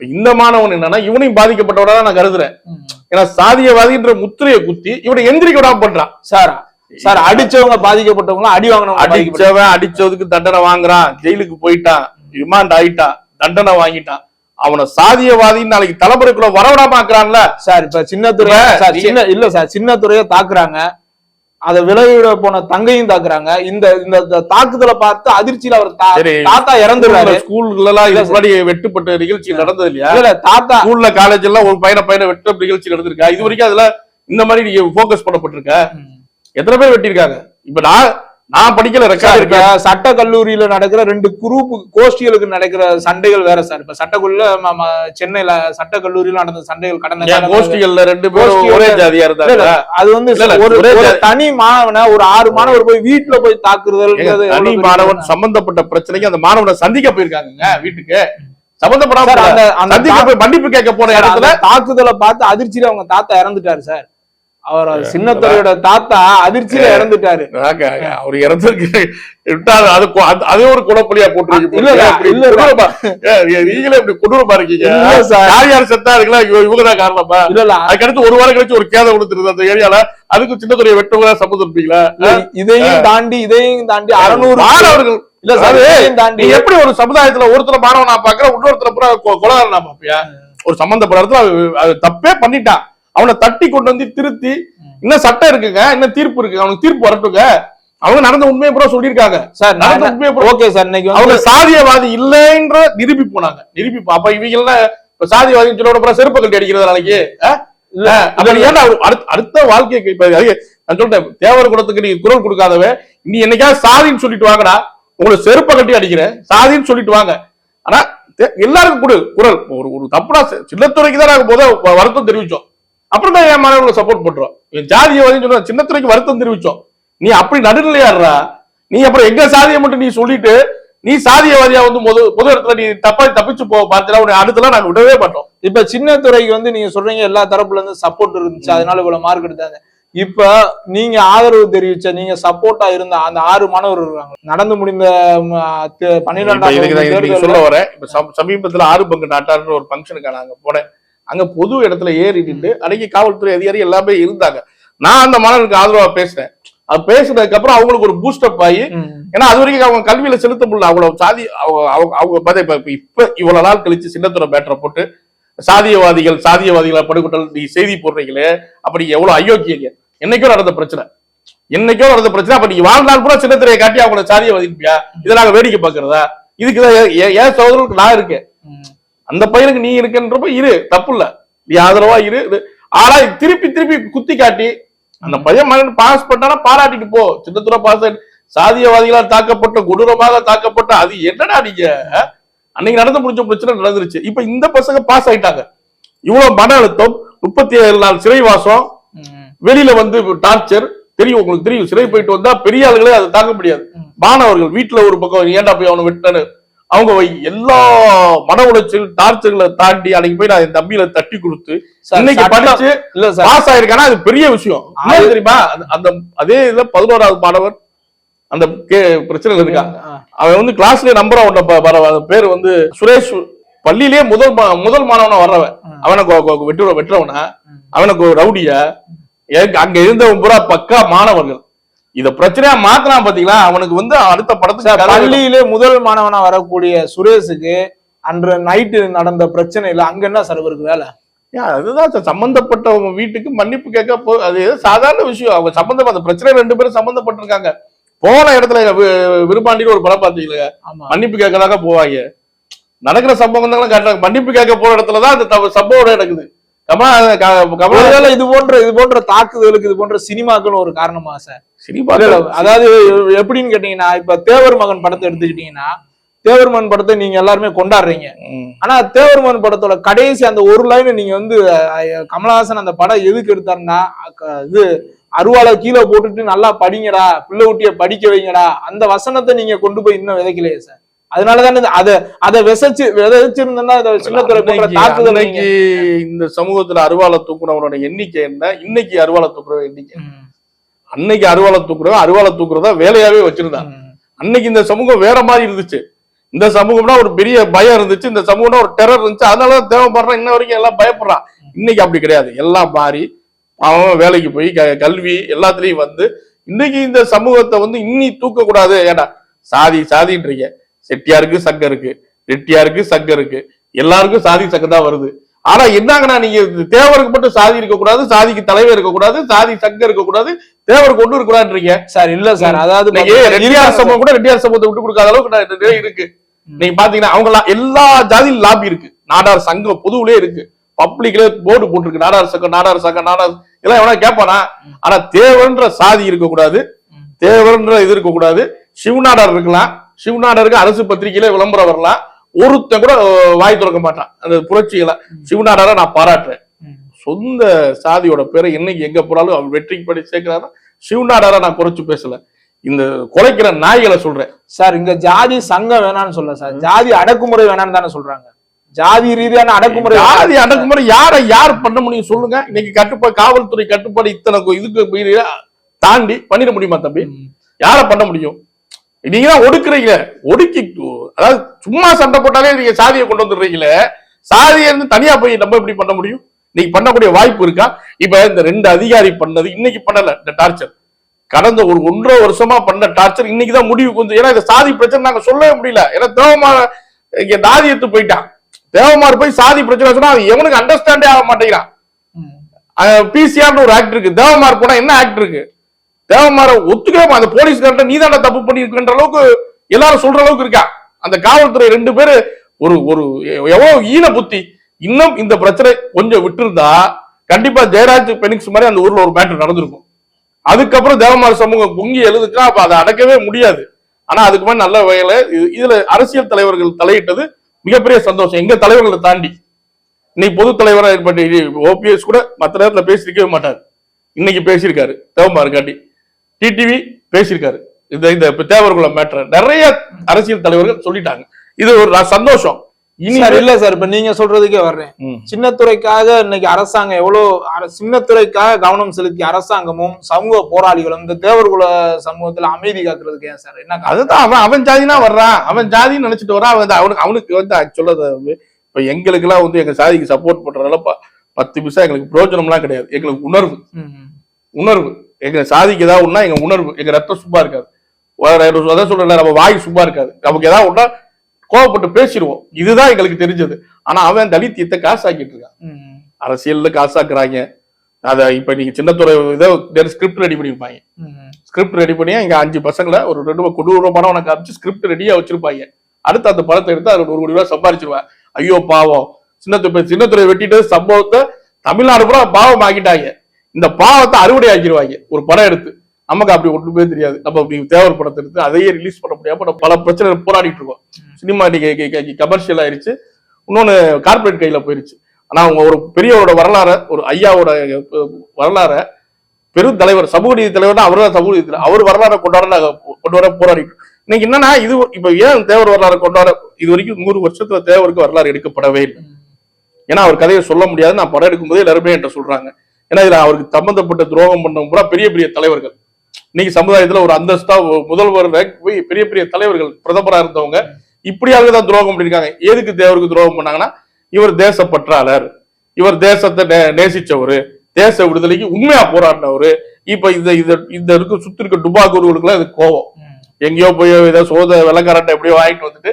இந்த மாணவன் என்னன்னா இவனையும் பாதிக்கப்பட்டவனா நான் கருதுறேன். ஏன்னா சாதியவாதின்ற முத்திரையை குத்தி இவனை எந்திரிக்க விடாம பண்றான். சார் சார் அடிச்சவங்க பாதிக்கப்பட்டவங்க அடி வாங்கினவங்க. அடிச்சவன் அடிச்சதுக்கு தண்டனை வாங்குறான் ஜெயிலுக்கு போயிட்டான் ரிமாண்ட் ஆயிட்டான் தண்டனை வாங்கிட்டான். அவனை சாதியவாதின்னு நாளைக்கு தலைமுறைக்குள்ள வரவிடாம ஆக்குறான்ல. சார் இப்ப சின்னத்துறைய இப்ப சார் நீங்க- சின்ன இல்ல சார் சின்னத்துறைய தாக்குறாங்க. அத விலகிட போன தங்கையும் தாக்குறாங்க. இந்த இந்த தாக்குதலை பார்த்து அதிர்ச்சியில அவர். தாத்தா இறந்துடுறாரு. ஸ்கூல்ல எல்லாம் முன்னாடி வெட்டுப்பட்ட நிகழ்ச்சி நடந்தது இல்லையா? இல்ல இல்ல, தாத்தா ஸ்கூல்ல காலேஜ் எல்லாம் ஒரு பையனை பையனை வெட்ட நிகழ்ச்சி நடந்திருக்கா? இது வரைக்கும் அதுல இந்த மாதிரி நீங்க போக்கஸ் பண்ணப்பட்டிருக்க? எத்தனை பேர் வெட்டியிருக்காங்க? இப்ப நான் நான் படிக்கல ரெக்கார்டு இப்ப இருக்கேன் சட்ட கல்லூரியில நடக்கிற ரெண்டு குரூப் கோஷ்டிகளுக்கு நடக்கிற சண்டைகள் வேற சார். இப்ப சட்டக்குள்ள சென்னையில சட்ட கல்லூரியில நடந்த சண்டைகள் கடந்த கோஷ்டிகள்ல ரெண்டு பேரும் ஒரே ஜாதியா இருந்தாங்க அது வந்து ஒரு தனி மாணவனை ஒரு ஆறு மாணவர் போய் வீட்டுல போய் தாக்குறதுன்றது தனி மாணவன். சம்பந்தப்பட்ட பிரச்சனைக்கு அந்த மாணவனை சந்திக்க போயிருக்காங்க வீட்டுக்கு. சம்பந்தப்படாம அந்த மன்னிப்பு கேட்க போன இடத்துல தாக்குதலை பார்த்து அதிர்ச்சியில அவங்க தாத்தா இறந்துட்டாரு சார். அவர் சின்னத்துறையோட தாத்தா அதிர்ச்சியில இறந்துட்டாரு. அவர் இறந்திருக்கு. விட்டாரு அது அது- ஒரு. கொடூரமா. ஏ, நீங்களே இப்படி கொடூரமா இருக்கீங்க. சார். யார் யார் செத்தா இருக்குல்ல இவங்க தான் காரணமா இல்ல இல்ல. அதுக்கடுத்து ஒரு வாரம் கழிச்சு ஒரு கேதை விழுந்துருது அந்த ஏரியால. அதுக்கு சின்ன துறையை வெட்டவங்க இல்ல, இதையும் தாண்டி இதையும் தாண்டி அறுநூறு மாணவர்கள் இல்ல சார் தாண்டி எப்படி ஒரு சமுதாயத்துல ஒருத்தர மாணவனா பாக்குற இன்னொருத்தர பூரா கொ- கொலகாரனா பாப்பியா? ஒரு சம்பந்தப்பட்ட இடத்துல தப்பே பண்ணிட்டான் அவனை தட்டி கொண்டு வந்து திருத்தி இன்னும் சட்டம் இருக்குங்க இன்னும் தீர்ப்பு இருக்கு. அவனுக்கு தீர்ப்பு வரட்டுங்க. அவங்க நடந்த உண்மையை பூரா சொல்லியிருக்காங்க. சார் நடந்த உண்மையை பூரா ஓகே சார் இன்னைக்கு அவங்க சாதியவாதி இல்லைன்ற நிரூபி போனாங்க. நிரூபி அப்ப இவங்க எல்லாம் இப்ப சாதியவாதின்னு சொல்ல அப்புறம் செருப்பு கட்டி அடிக்கிறது நாளைக்கு? அடுத்த அடுத்த வாழ்க்கைக்கு இப்ப நான் சொல்லிட்டேன் தேவர் குலத்துக்கு நீ குரல் கொடுக்காதவன் நீ என்னைக்காவது சாதின்னு சொல்லிட்டு வாங்கடா. உங்களை செருப்பை கட்டி அடிக்கிறேன். சாதின்னு சொல்லிட்டு வாங்க. ஆனா எல்லாருக்கும் கொடு குரல். ஒரு ஒரு தப்புனா சின்னத்துறைக்கு தான் நாங்க வ- வருத்தம் தெரிவிச்சோம். அப்புறம் தான் என் மாணவர்களை சப்போர்ட் பண்றோம். என் ஜாதியவாதின்னு சொன்னா சின்னத்துறைக்கு வருத்தம் தெரிவிச்சோம். நீ அப்படி நடுநிலையாடுறா. நீ அப்புறம் எங்க சாதியை மட்டும் நீ சொல்லிட்டு நீ சாதியவாதியா வந்து பொது பொது இடத்துல நீ தப்பா தப்பிச்சு போ பார்த்தா உன்னை அடுத்தலாம் நாங்க விடவே மாட்டோம். இப்ப சின்னத்துறைக்கு வந்து நீங்க சொல்றீங்க எல்லா தரப்புல இருந்து சப்போர்ட் இருந்துச்சு. அதனால இவ்வளவு மார்க் எடுத்தாங்க. இப்ப நீங்க ஆதரவு தெரிவிச்ச நீங்க சப்போர்ட்டா இருந்த அந்த ஆறு மாணவர் இருக்காங்க. நடந்து முடிந்த பன்னிரெண்டாம் நீங்க சொல்ல வரேன். இப்ப சம- சமீபத்துல ஆறு பங்கு நாட்டார்ன்ற ஒரு ஃபங்க்ஷனுக்கு நான் அங்க போனேன். அங்க பொது இடத்துல ஏறிட்டு அன்னைக்கு காவல்துறை அதிகாரி எல்லாமே இருந்தாங்க. நான் அந்த மாணவனுக்கு ஆதரவா பேசுறேன் அது பேசுனதுக்கு அப்புறம் அவங்களுக்கு ஒரு பூஸ்டப் ஆகி ஏன்னா அது வரைக்கும் அவங்க கல்வியில செலுத்த முடியல. அவ்வளவு சாதி அவங்க பார்த்தா இப்ப இவ்வளவு நாள் கழிச்சு சின்னத்துறை பேட்டரை போட்டு சாதியவாதிகள் சாதியவாதிகளை படுகொட்டல் நீ செய்தி போடுறீங்களே அப்படி எவ்வளவு அயோக்கியங்க? என்னைக்கோ நடந்த பிரச்சனை. என்னைக்கோ நடந்த பிரச்சனை. அப்ப நீ வாழ்நாள் பூரா சின்னத்திரையை காட்டி அவங்கள சாதியவாதிப்பியா இதை நாங்க வேடிக்கை பாக்குறதா இதுக்குதான் என் சகோதரருக்கு நான் இருக்கேன். அந்த பையனுக்கு நீ இருக்குன்றப்ப இரு தப்பு இல்ல நீ ஆதரவா இரு ஆனா திருப்பி திருப்பி குத்தி காட்டி அந்த பையன் மகன் பாஸ் பண்ணானா பாராட்டிட்டு போ. சின்னத்துறை பாஸ் சாதியவாதிகளால் தாக்கப்பட்ட கொடூரமாக தாக்கப்பட்ட அது என்னடா நீங்க? அன்னைக்கு நடந்து முடிஞ்ச பிரச்சனை நடந்துருச்சு. இப்ப இந்த பசங்க பாஸ் ஆயிட்டாங்க. இவ்வளவு மன அழுத்தம் முப்பத்தி ஏழு நாள் சிறைவாசம். வெளியில வந்து டார்ச்சர் தெரியும் உங்களுக்கு தெரியும். சிறை போயிட்டு வந்தா பெரிய ஆளுகளே அதை தாங்க முடியாது. மாணவர்கள் வீட்டுல ஒரு பக்கம் ஏன்டா போய் அவனை விட்டனு அவங்க எல்லா மன உளைச்சல் டார்ச்சர்களை தாண்டி அன்னைக்கு போய் நான் என் தம்பியில தட்டி கொடுத்து இன்னைக்கு படிச்சு இல்ல பாஸ் ஆயிருக்கானா அது பெரிய விஷயம். தெரியுமா? அந்த- அதே இதுல பதினோராவது மாணவர் அந்த கே- பிரச்சனையில இருக்கான் ஆ. அவன் வந்து கிளாஸ்ல நம்பர் வர பேர் வந்து சுரேஷ் பள்ளியிலேயே முதல் முதல் மாணவனா வர்றவன். அவனை வெட்டுற வெட்டுறவனா. அவனுக்கு ரவுடியா. அங்க இருந்தவன் பூரா பக்கா மாணவர்கள். இத பிரச்சனையா மாத்தலாம் பாத்தீங்களா? அவனுக்கு வந்து அடுத்த படத்துக்கு பள்ளியிலே முதல் மாணவனா வரக்கூடிய சுரேஷுக்கு அன்று நைட்டு நடந்த பிரச்சனையில அங்க என்ன சார் இவருக்கு வேலை? அதுதான் சம்பந்தப்பட்டவங்க வீட்டுக்கு மன்னிப்பு கேட்க போ அது சாதாரண விஷயம். அவங்க சம்பந்தம் அந்த பிரச்சனை ரெண்டு பேரும் சம்பந்தப்பட்டிருக்காங்க. போன இடத்துல வி- விரும்பாண்டின்னு ஒரு படம் பாத்தீங்களா? ஆமா. மன்னிப்பு கேட்கறாங்க போவாங்க. நடக்கிற சம்பவம் தான் காட்டுறாங்க மன்னிப்பு கேட்க போற இடத்துல தான் அந்த சம்பவம் நடக்குது. கமலா கமலா இது போன்ற இது போன்ற தாக்குதலுக்கு இது போன்ற சினிமாக்கள் ஒரு காரணமா சார்? சினிமா அதாவது எப்படின்னு கேட்டீங்கன்னா இப்ப தேவர் மகன் படத்தை எடுத்துக்கிட்டீங்கன்னா தேவர் மகன் படத்தை நீங்க எல்லாருமே கொண்டாடுறீங்க. ஆனா தேவர் மகன் படத்தோட கடைசி அந்த ஒரு லைன் நீங்க வந்து கமலஹாசன் அந்த படம் எதுக்கு எடுத்தாருன்னா இது அருவாளை கீழே போட்டுட்டு நல்லா படிங்கடா பிள்ளை குட்டிய படிக்க வைங்கடா அந்த வசனத்தை நீங்க கொண்டு போய் இன்னும் விதைக்கலையே சார். அதனாலதானே அத அதை விதைச்சு விதைச்சிருந்தா தாக்குதல் இந்த சமூகத்துல அருவாளை தூக்குறவனோட எண்ணிக்கை என்ன? இன்னைக்கு அருவாளை தூக்குற எண்ணிக்கை அன்னைக்கு அருவாளை தூக்குறவன் அருவாளை தூக்குறதா வேலையாவே வச்சிருந்தான் அன்னைக்கு இந்த சமூகம் வேற மாதிரி இருந்துச்சு. இந்த சமூகம்னா ஒரு பெரிய பயம் இருந்துச்சு இந்த சமூகம்னா ஒரு டெரர் இருந்துச்சு. அதனாலதான் தேவைப்படுறான் இன்ன வரைக்கும் எல்லாம் பயப்படுறான் இன்னைக்கு அப்படி கிடையாது. எல்லாம் மாறி அவன் வேலைக்கு போய் கல்வி எல்லாத்துலயும் வந்து இன்னைக்கு இந்த சமூகத்தை வந்து இன்னி தூக்க கூடாது ஏடா சாதி சாதின்றீங்க. செட்டியாருக்கு சங்கம் இருக்கு ரெட்டியாருக்கு சங்கம் இருக்கு. எல்லாருக்கும் சாதி சங்கம் தான் வருது. ஆனா என்னங்கன்னா நீங்க தேவருக்கு மட்டும் சாதி இருக்க கூடாது சாதிக்கு தலைவர் இருக்க கூடாது சாதி சங்கம் இருக்க கூடாது தேவர் கொண்டு இருக்க கூடாதுன்றீங்க சார் இல்ல சார் அதாவது ரெட்டியார் சமூகம் கூட ரெட்டியார் சமூகத்தை விட்டு கொடுக்காத அளவுக்கு நிலை இருக்கு. நீங்க பாத்தீங்கன்னா அவங்க எல்லா ஜாதியிலும் லாபி இருக்கு. நாடார் சங்கம் பொதுவுலயே இருக்கு. பப்ளிக்ல போர்டு போட்டிருக்கு. நாடார் சங்கம் நாடார் சங்கம் நாடார் இதெல்லாம் எவனா கேட்பானா ஆனா தேவன்ற சாதி இருக்க கூடாது ம். தேவன்ற இது இருக்க கூடாது சிவநாடார் இருக்கலாம். சிவநாடருக்கு அரசு பத்திரிகையில விளம்பரம் வரலாம். ஒருத்தன் கூட வாய் திறக்க மாட்டான். அந்த புரட்சிகளை சிவநாடார நான் பாராட்டுறேன். சொந்த சாதியோட பேரை என்னைக்கு எங்க போனாலும் அவர் வெற்றிக்கு படி சேர்க்கிறாரா? சிவநாடார நான் குறைச்சு பேசல. இந்த குலைக்கிற நாய்களை சொல்றேன். சார் இங்க ஜாதி சங்கம் வேணாம்னு சொல்ல சார். ஜாதி அடக்குமுறை வேணாம்னு தானே சொல்றாங்க. ஜாதி ரீதியான அடக்குமுறை ஜாதி அடக்குமுறை யாரை யார் பண்ண முடியும் சொல்லுங்க. இன்னைக்கு கட்டுப்பாடு காவல்துறை கட்டுப்பாடு இத்தனை இதுக்கு தாண்டி பண்ணிட முடியுமா தம்பி. யார பண்ண முடியும்? நீங்க தான் ஒடுக்குறீங்க ஒடுக்கி அதாவது சும்மா சண்டை போட்டாலே நீங்க சாதியை கொண்டு வந்துடுறீங்களே. சாதியை இருந்து தனியா போய் நம்ம எப்படி பண்ண முடியும்? நீங்க பண்ணக்கூடிய வாய்ப்பு இருக்கா? இப்ப இந்த ரெண்டு அதிகாரி பண்ணது இன்னைக்கு பண்ணல இந்த டார்ச்சர் கடந்த ஒரு ஒன்றரை வருஷமா பண்ண டார்ச்சர் இன்னைக்கு தான் முடிவுக்கு வந்து ஏன்னா இந்த சாதி பிரச்சனை நாங்க சொல்லவே முடியல. ஏன்னா தேவமார் இங்க தாதியத்து போயிட்டான். தேவமார் போய் சாதி பிரச்சனை சொன்னா அது எவனுக்கு அண்டர்ஸ்டாண்டே ஆக மாட்டேங்கிறான். பிசிஆர்னு ஒரு ஆக்ட் இருக்கு. தேவமார் போனா என்ன ஆக்ட் இருக்கு? தேவமார ஒத்துக்கவே அந்த போலீஸ்கார்ட்ட நீ தானே தப்பு பண்ணிருக்கின்ற அளவுக்கு எல்லாரும் சொல்ற அளவுக்கு இருக்கா? அந்த காவல்துறை ரெண்டு பேரு ஒரு ஒரு எவ்வளவு ஈன புத்தி. இன்னும் இந்த பிரச்சனை கொஞ்சம் விட்டுருந்தா கண்டிப்பா ஜெயராஜ் பெனிக்ஸ் மாதிரி அந்த ஊர்ல ஒரு மேட்டர் நடந்திருக்கும். அதுக்கப்புறம் தேவமார் சமூகம் பொங்கி எழுதுச்சுன்னா அப்ப அதை அடக்கவே முடியாது. ஆனா அதுக்கு மாதிரி நல்ல வகையில இதுல அரசியல் தலைவர்கள் தலையிட்டது மிகப்பெரிய சந்தோஷம். எங்க தலைவர்களை தாண்டி. இன்னைக்கு பொது தலைவராக ஏற்பட்ட ஓபிஎஸ் கூட மற்ற நேரத்தில் பேசியிருக்கவே மாட்டார். இன்னைக்கு பேசியிருக்காரு தேவமார் டிடிவி பேசியிருக்காரு. இந்த இந்த தேவர்குல மேட்டர் நிறைய அரசியல் தலைவர்கள் சொல்லிட்டாங்க. இது ஒரு சந்தோஷம். இனி இல்ல சார் இப்ப நீங்க சொல்றதுக்கே வர்றேன். சின்னத்துறைக்காக இன்னைக்கு அரசாங்கம் எவ்வளவு சின்னத்துறைக்காக கவனம் செலுத்திய அரசாங்கமும் சமூக போராளிகளும் இந்த தேவர்குல சமூகத்துல அமைதி காக்குறதுக்கு ஏன் சார்? என்ன? அதுதான் அவன் அவன் ஜாதினா வர்றான் அவன் ஜாதின்னு நினைச்சிட்டு வரான் அவன் அவனுக்கு அவனுக்கு வந்து சொல்றது வந்து இப்ப எங்களுக்கு எல்லாம் வந்து எங்க சாதிக்கு சப்போர்ட் பண்றதால ப- பத்து பைசா எங்களுக்கு பிரயோஜனம்லாம் கிடையாது. எங்களுக்கு உணர்வு. உணர்வு. எங்க சாதிக்கு ஏதாவது ஒண்ணா எங்க உணர்வு எங்க ரத்தம் சும்மா இருக்காது. அதான் சொல்றேன் நம்ம வாய் சும்மா இருக்காது. நமக்கு ஏதாவது ஒண்ணா கோவப்பட்டு பேசிடுவோம். இதுதான் எங்களுக்கு தெரிஞ்சது. ஆனா அவன் தலித்தியத்தை காசாக்கிட்டு இருக்கான். அரசியல்ல காசாக்குறாங்க. அத இப்ப நீங்க சின்னத்துறை இதை ஸ்கிரிப்ட் ரெடி பண்ணிருப்பாங்க. ஸ்கிரிப்ட் ரெடி பண்ணி இங்க அஞ்சு பசங்களை ஒரு ரெண்டு ரூபா கொடூரமான உனக்கு அமிச்சு ஸ்கிரிப்ட் ரெடியா வச்சிருப்பாங்க. அடுத்து அந்த படத்தை எடுத்து அது ஒரு கோடி ரூபாய் சம்பாரிச்சிருவேன் ஐயோ பாவம். சின்னத்துறை சின்னத்துறை வெட்டிட்டு சம்பவத்தை தமிழ்நாடு பூரா பாவம் ஆக்கிட்டாங்க இந்த பாவத்தை அறுவடை ஆக்கிடுவாங்க ஒரு படம் எடுத்து. நமக்கு அப்படி ஒண்ணுமே தெரியாது. நம்ம அப்படி தேவர் படத்தை எடுத்து அதையே ரிலீஸ் பண்ண முடியாம நம்ம பல பிரச்சனை போராடிட்டு இருக்கோம். சினிமா இன்னைக்கு கமர்ஷியல் ஆயிருச்சு. இன்னொன்னு கார்ப்பரேட் கையில போயிருச்சு. ஆனா அவங்க ஒரு பெரியவரோட வரலாற ஒரு ஐயாவோட வரலாற பெரும் தலைவர் சமூக நீதி தலைவர்னா அவர் தான் சமூக நீதி தலைவர். அவர் வரலாறை கொண்டாட நாங்க கொண்டு வர போராடிட்டு. இன்னைக்கு என்னன்னா இது இப்ப ஏன் தேவர் வரலாறு கொண்டாட இது வரைக்கும் நூறு வருஷத்துல தேவருக்கு வரலாறு எடுக்கப்படவே இல்லை. ஏன்னா அவர் கதையை சொல்ல முடியாது நான் படம் எடுக்கும்போது எல்லாருமே என்கிட்ட சொல்றாங்க. ஏன்னா இதுல அவருக்கு சம்பந்தப்பட்ட துரோகம் பண்ணவங்க பூரா பெரிய பெரிய தலைவர்கள். இன்னைக்கு சமுதாயத்துல ஒரு அந்தஸ்தா முதல்வர் போய் பெரிய பெரிய தலைவர்கள் பிரதமரா இருந்தவங்க இப்படியாக தான் துரோகம் பண்ணிருக்காங்க. எதுக்கு தேவருக்கு துரோகம் பண்ணாங்கன்னா இவர் தேச பற்றாளர் இவர் தேசத்தை நே- நேசிச்சவர் தேச விடுதலைக்கு உண்மையா போராடினவரு. இப்ப இந்த இந்த இந்த இருக்க சுத்தி இருக்க டுபாக்கூர்களுக்குலாம் இது கோவம் எங்கேயோ போய் ஏதோ சோத வெள்ளக்காரட்டை எப்படியோ வாங்கிட்டு வந்துட்டு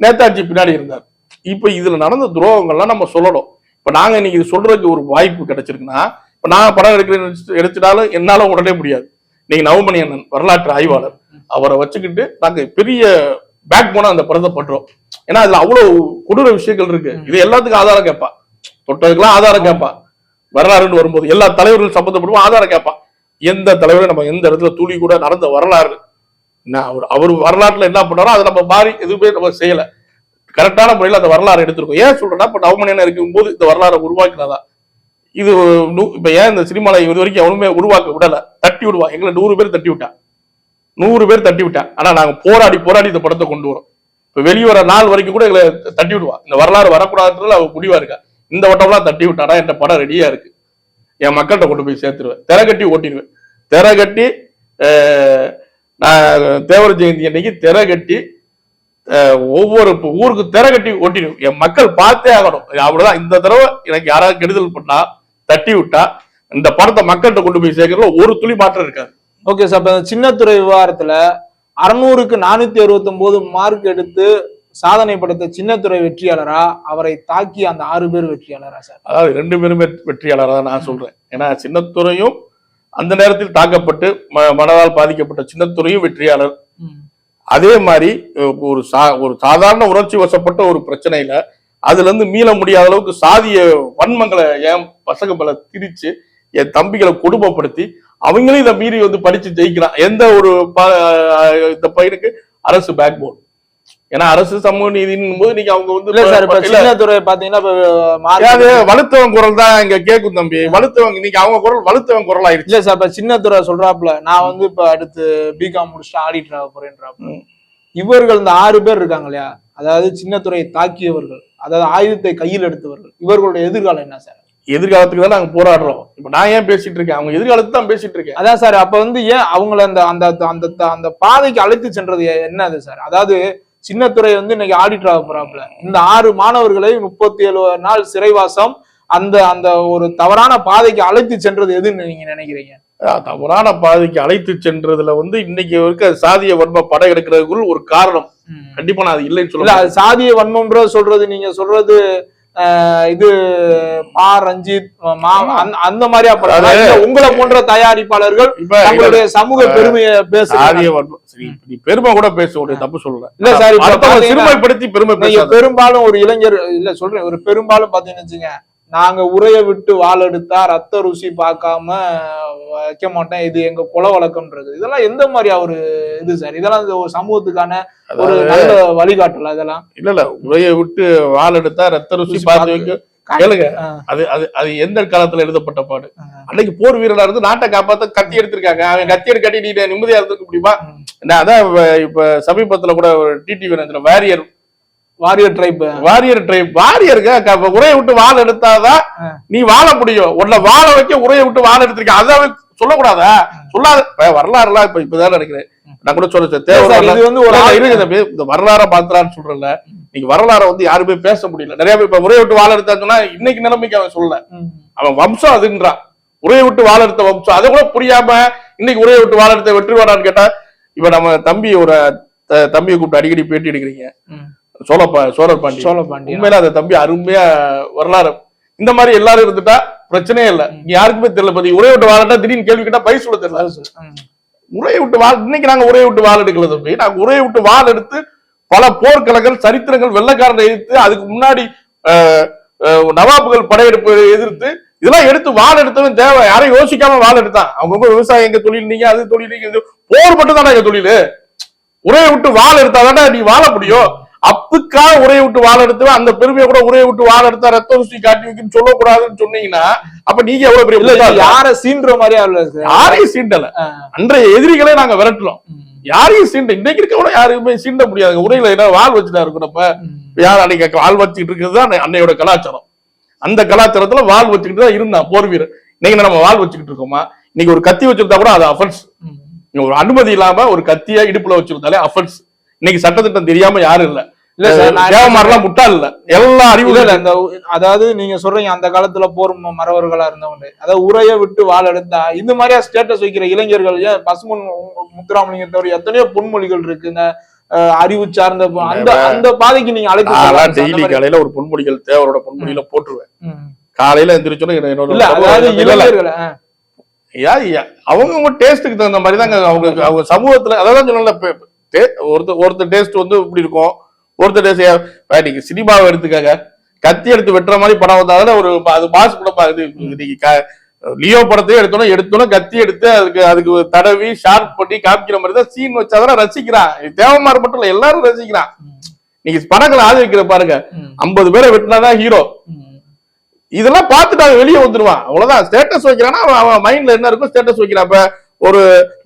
நேதாஜி பின்னாடி இருந்தார். இப்ப இதுல நடந்த துரோகங்கள்லாம் நம்ம சொல்லணும். இப்ப நாங்க இன்னைக்கு சொல்றதுக்கு ஒரு வாய்ப்பு கிடைச்சிருக்குன்னா இப்ப நான் படம் எடுக்கிறேன்னு எடுத்துட்டாலும் என்னால உடனே முடியாது. நீங்க நவமணி அண்ணன் வரலாற்று ஆய்வாளர். அவரை வச்சுக்கிட்டு நாங்க பெரிய பேக் போனா அந்த படத்தை பண்றோம். ஏன்னா அதுல அவ்வளவு கொடூர விஷயங்கள் இருக்கு. இது எல்லாத்துக்கும் ஆதாரம் கேட்பா. தொட்டதுக்கெல்லாம் ஆதாரம் கேட்பா. வரலாறுன்னு வரும்போது எல்லா தலைவர்களும் சம்பந்தப்படும் ஆதாரம் கேட்பா. எந்த தலைவரும் நம்ம எந்த இடத்துல தூளி கூட நடந்த வரலாறு? என்ன அவர் அவர் வரலாற்றுல என்ன பண்ணாரோ அதை நம்ம மாறி எதுவுமே நம்ம செய்யல. கரெக்டான முறையில் அந்த வரலாறு எடுத்திருக்கோம். ஏன் சொல்றேன்னா இப்ப நவமணியன் இருக்கும்போது இந்த வரலாறை உருவாக்கினதான் இது நூ- இப்ப ஏன் இந்த சினிமாவில் இது வரைக்கும் எவனுமே உருவாக்க விடல? தட்டி விடுவான் எங்களை நூறு பேர் தட்டி விட்டான் நூறு பேர் தட்டி விட்டான் ஆனா நாங்க போராடி போராடி இந்த படத்தை கொண்டு வரோம். இப்ப வெளிவர நாள் வரைக்கும் கூட எங்களை தட்டி விடுவான் இந்த வரலாறு வரக்கூடாதுன்றதுல அவள் முடிவா இருக்கா. இந்த வட்டம்லாம் தட்டி விட்டாடா என் படம் ரெடியா இருக்கு. என் மக்கள்கிட்ட கொண்டு போய் சேர்த்துருவேன். திரை கட்டி ஓட்டிடுவேன். திரை கட்டி நான் தேவர் ஜெயந்தி அன்னைக்கு திரை கட்டி ஒவ்வொரு ஊருக்கு திரை கட்டி ஓட்டிடுவேன். என் மக்கள் பார்த்தே ஆகணும். அவ்வளவுதான். இந்த தடவை எனக்கு யாராவது கெடுதல் பண்ணா தட்டி விட்டா இந்த படத்தை மக்கள்கிட்ட கொண்டு போய் சேர்க்கறதுல ஒரு துளி மாற்றம் இருக்காது. ஓகே சார் இப்ப சின்னத்துறை விவகாரத்துல அறுநூறுக்கு நானூத்தி அறுபத்தி மார்க் எடுத்து சாதனை படைத்த சின்னத்துறை வெற்றியாளரா? அவரை தாக்கி அந்த ஆறு பேர் வெற்றியாளரா சார் அதாவது ரெண்டு பேருமே வெற்றியாளராக தான் நான் சொல்றேன். ஏன்னா சின்னத்துறையும் அந்த நேரத்தில் தாக்கப்பட்டு மனதால் பாதிக்கப்பட்ட சின்னத்துறையும் வெற்றியாளர். அதே மாதிரி ஒரு சா ஒரு சாதாரண உணர்ச்சி வசப்பட்ட ஒரு பிரச்சனையில அதுல இருந்து மீள முடியாத அளவுக்கு சாதிய வன்மங்களை என் பசங்க மேல திரிச்சு என் தம்பிகளை கொடுமைப்படுத்தி அவங்களும் இதை மீறி வந்து படிச்சு ஜெயிக்கிறான். எந்த ஒரு இந்த பையனுக்கு அரசு பேக் போன் ஏன்னா அரசு சமூக நீதினும் போது நீங்க அவங்க வந்து பாத்தீங்கன்னா வலுத்தவன் குரல் தான் இங்க கேக்கும் தம்பி. வலுத்தவங்க இன்னைக்கு அவங்க குரல் வலுத்தவன் குரல் ஆயிருச்சு இல்ல சார் இப்ப சின்னத்துறை சொல்றாப்புல நான் வந்து இப்ப அடுத்து பிகாம் முடிச்சுட்டு போறேன்றாப்புல. ம். இவர்கள் இந்த ஆறு பேர் இருக்காங்க இல்லையா? அதாவது சின்னத்துறையை தாக்கியவர்கள் அதாவது ஆயுதத்தை கையில் எடுத்தவர்கள். இவர்களுடைய எதிர்காலம் என்ன சார்? எதிர்காலத்துக்கு தான் நாங்க போராடுறோம். இப்ப நான் ஏன் பேசிட்டு இருக்கேன்? அவங்க எதிர்காலத்துக்கு தான் பேசிட்டு இருக்கேன். அதான் சார் அப்ப வந்து ஏன் அவங்கள அந்த அந்த அந்த அந்த பாதைக்கு அழைத்து சென்றது எ- என்னது சார்? அதாவது சின்னத்துறை வந்து இன்னைக்கு ஆடிட்டர் ஆக போறாப்புல. இந்த ஆறு மாணவர்களை முப்பத்தி ஏழு நாள் சிறைவாசம் அந்த அந்த ஒரு தவறான பாதைக்கு அழைத்து சென்றது எதுன்னு நீங்க நினைக்கிறீங்க? தவறான பாதைக்கு அழைத்து சென்றதுல வந்து இன்னைக்கு இருக்க சாதிய வன்ம படம் எடுக்கிறதுக்குள் ஒரு காரணம். கண்டிப்பா நான் அது இல்லைன்னு இல்ல சொல்ல அது சாதிய வன்மம்ன்ற சொல்றது நீங்க சொல்றது இது மா ரஞ்சித் மா அந்த- அந்த மாதிரி அப்புறம் அதாவது- இல்ல, உங்களை போன்ற தயாரிப்பாளர்கள் இப்ப தங்களுடைய சமூக பெருமையை பேசுறாங்க சாதிய வன்மம் நீ பெருமை கூட பேச தப்பு சொல்லல இல்ல சார், சிறுமைப்படுத்தி பெருமை பெரும்பாலும் ஒரு இளைஞர் இல்ல சொல்றேன் ஒரு பெரும்பாலும் பாத்தீங்கன்னு வச்சுங்க நாங்க உரைய விட்டு வாள் எடுத்தா ரத்த ருசி பார்க்காம வைக்க மாட்டேன். இது எங்க குல வழக்கம்ன்றது. இதெல்லாம் எந்த மாதிரியா ஒரு இது சார்? இதெல்லாம் ஒரு சமூகத்துக்கான ஒரு நல்ல வழிகாட்டல இதெல்லாம்? இல்ல இல்ல. உரைய விட்டு வாள் எடுத்தா ரத்த ருசி பார்த்து. வைக்க கேளுங்க. அது அது அது எந்த காலத்துல எழுதப்பட்ட பாடு. அன்னைக்கு போர் வீரனா இருந்து நாட்டை காப்பாத்த கத்தி எடுத்திருக்காங்க. அவன் கத்தி எடுக்காட்டி நீ நிம்மதியா இருந்துக்க முடியுமா? அதான் இப்ப- இப்ப சமீபத்துல கூட ஒரு TTV warrior warrior tribe warrior tribe வாரியருக்கு உரையை விட்டு வாள் எடுத்தாதான். நீ வாழ முடியும். உன்னை வாழ வைக்க உரையை விட்டு வாள் எடுத்திருக்க. அதை சொல்லக்கூடாதா? சொல்லாத. வரலாறுலாம் இப்ப இப்பதான் நினைக்கிறேன் நான் கூட சொல்ல இது வந்து ஒரு தம்பி, இந்த வரலாற பாத்துறான்னு சொல்றல நீங்க வரலாற வந்து யாருமே பேச முடியல. நிறைய பேர் இப்ப உரையை விட்டு வாழ எடுத்தான்னு சொன்னா இன்னைக்கு நிலைமைக்கு அவன் சொல்லல. அவன் வம்சம் அதுன்றான். உரையை விட்டு வாழ எடுத்த வம்சம். அதை கூட புரியாம இன்னைக்கு உரையை விட்டு வாழ எடுத்த வெற்றி வாடான்னு கேட்டா இப்ப நம்ம தம்பி ஒரு தம்பியை கூப்பிட்டு அடிக்கடி பேட்டி எடுக்கிறீங்க. சோழப்பா சோழர் பாண்டி. சோழ பாண்டியன். உண்மையில அந்த தம்பி அருமையா வரலாறு. இந்த மாதிரி எல்லாரும் இருந்துட்டா பிரச்சனையே இல்ல. யாருக்குமே தெரியல. பத்தி உரையை விட்டு வாழட்டா திடீர்னு கேள்வி கேட்டா பைசு சொல்ல தெரியல. உரையை விட்டு வாள் இன்னைக்கு நாங்க உரையை விட்டு வாள் எடுக்கல தம்பி. நாங்க உரையை விட்டு வாள் எடுத்து பல போர்க்களங்கள் சரித்திரங்கள் வெள்ளக்காரனை எதிர்த்து அதுக்கு முன்னாடி நவாபுகள் படையெடுப்பு எதிர்த்து இதெல்லாம் எடுத்து வாள் எடுத்தவன் தேவை. யாரையும் யோசிக்காம வாள் எடுத்தான். அவங்க விவசாயம் எங்க தொழில் நீங்க அது தொழில் நீங்க போர் மட்டும் தானே எங்க தொழில்? உரையை விட்டு வாள் எடுத்தாதானே நீ வாழ முடியும். அப்புக்காக உரையை விட்டு வாள் எடுத்தவன் அந்த பெருமையை கூட உரையை விட்டு வாள் எடுத்தா ரத்த ருசி காட்டி வைக்கணும்னு சொல்லக்கூடாதுன்னு சொன்னீங்கன்னா அப்ப நீங்க எவ்வளவு பெரிய? யார சீன்ற மாதிரியா இல்ல யாரையும் சீண்டல. அன்றைய எதிரிகளே நாங்க விரட்டலாம். யாரையும் சீண்ட இன்னைக்கு இருக்கவன யாருமே சீண்ட முடியாது உரையில என்ன வாழ் வச்சுட்டா ம். யார் அன்னைக்கு வாழ் வச்சுக்கிட்டு இருக்கிறது தான் அன்னையோட கலாச்சாரம் அந்த கலாச்சாரத்துல வாழ் வச்சுக்கிட்டு தான் இருந்தான் போர் வீரர் இன்னைக்கு நம்ம வாழ் வச்சுக்கிட்டு இருக்கோமா இன்னைக்கு ஒரு கத்தி வச்சிருந்தா கூட அது அஃபென்ஸ். ஒரு அனுமதி இல்லாம ஒரு கத்தியா இடுப்புல வச்சிருந்தாலே அஃபென்ஸ் இன்னைக்கு சட்டத்திட்டம் தெரியாம யாரும் இல்ல. இல்ல சார் தேவமாரெல்லாம் முட்டாள் இல்ல. எல்லா அறிவு இல்ல இந்த அதாவது நீங்க சொல்றீங்க அந்த காலத்துல போர் மறவர்களா இருந்தவங்க அதாவது உரைய விட்டு வாள் எடுத்தா இந்த மாதிரியா ஸ்டேட்டஸ் வைக்கிற இளைஞர்கள் ஏன் பசுமன் முத்துராமலிங்க தவிர எத்தனையோ பொன்மொழிகள் இருக்கு இந்த அறிவு சார்ந்த அந்த அந்த பாதைக்கு நீங்க அழைத்து டெய்லி காலையில ஒரு பொன்முடிகள் தேவரோட பொன்முடியில போட்டுருவேன். காலையில எந்திரிச்சோன்னு என்னோட அதாவது. இளைஞர்கள். அவங்க டேஸ்ட்டுக்கு தகுந்த மாதிரி தாங்க அவங்க அவங்க சமூகத்துல அதான் சொல்லல டே- ஒருத்தர் ஒருத்தர் டேஸ்ட் வந்து இப்படி இருக்கும். ஒருத்தர் டேஸ்ட் நீங்க சினிமாவை எடுத்துக்காங்க. கத்தி எடுத்து வெட்டுற மாதிரி படம் வந்தாதானே ஒரு அது மாசு கூட பாக்குது நீங்க லியோ படத்தையே எடுத்தோன்னா எடுத்தோன்னா கத்தி எடுத்து அதுக்கு அதுக்கு தடவி ஷார்ப் பண்ணி காமிக்கிற மாதிரி தான் சீன் வச்சாதான ரசிக்கிறான். தேவமார் மட்டும் இல்ல எல்லாரும் ரசிக்கிறான். நீங்க படங்களை ஆதரிக்கிற பாருங்க. ஐம்பது பேரை வெட்டினாதான் ஹீரோ இதெல்லாம் பார்த்துட்டு அவன் வெளியே வந்துருவான். அவ்வளவுதான். ஸ்டேட்டஸ் வைக்கிறான்னா அவன் அவன் மைண்ட்ல என்ன இருக்கும் ஸ்டேட்டஸ் வைக்கிறான். இப்ப ஒரு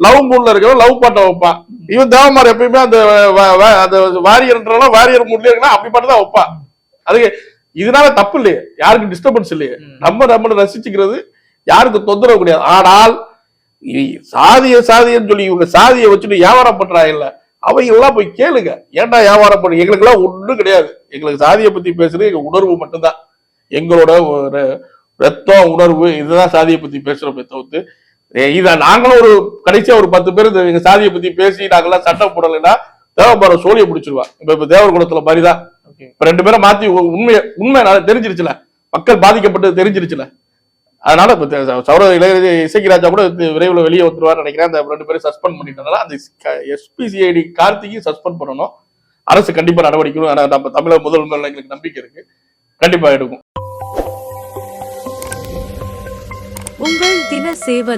லவ் மூட்ல இருக்கிறவன் லவ் பாட்டை வைப்பான் இவன் தேவமார் எப்பயுமே அந்த அந்த வாரியர்ன்றவன் வாரியர் மூட்ல இருக்கா அப்படி பாட்டு தான் வைப்பான் அதுக்கு இதனால தப்பு இல்லையே. யாருக்கும் டிஸ்டர்பன்ஸ் இல்லையே. நம்ம நம்மள ரசிச்சுக்கிறது யாருக்கும் தொந்தரவு கிடையாது. ஆனால் சாதிய சாதியன்னு சொல்லி இவங்க சாதியை வச்சுட்டு வியாபாரம் பண்றாங்க இல்ல அவங்க எல்லாம் போய் கேளுங்க. ஏன்டா வியாபாரம் பண்ணு? எங்களுக்கு எல்லாம் ஒண்ணும் கிடையாது. எங்களுக்கு சாதியை பத்தி பேசுறது எங்க உணர்வு மட்டும்தான். எங்களோட ஒரு ரத்தம் உணர்வு இதுதான் சாதியை பத்தி பேசுறோமே தவிர்த்து இத நாங்களும் ஒரு கடைசியா ஒரு பத்து பேர் இந்த எங்க சாதியை பத்தி பேசி நாங்கெல்லாம் சட்டம் போடலைன்னா தேவபாரம் சோழியை பிடிச்சிருவா. இப்ப இப்ப தேவர் குலத்துல மாதிரிதான். இப்ப ரெண்டு பேரும் மாத்தி உண்மையை உண்மை தெரிஞ்சிருச்சுல. மக்கள் பாதிக்கப்பட்டது தெரிஞ்சிருச்சுல. அதனால இப்ப சௌர இளைய இசைக்கிராஜா கூட விரைவில் வெளியே வந்துருவார் நினைக்கிறேன். அந்த ரெண்டு பேரும் சஸ்பெண்ட் பண்ணிட்டனால அந்த எஸ்பிசிஐடி கார்த்திகையும் சஸ்பெண்ட் பண்ணணும். அரசு கண்டிப்பா நடவடிக்கை எடுக்கும். ஆனா நம்ம தமிழக முதல் மேல எங்களுக்கு நம்பிக்கை இருக்கு. கண்டிப்பா எடுக்கும். உங்கள் தின சேவல்.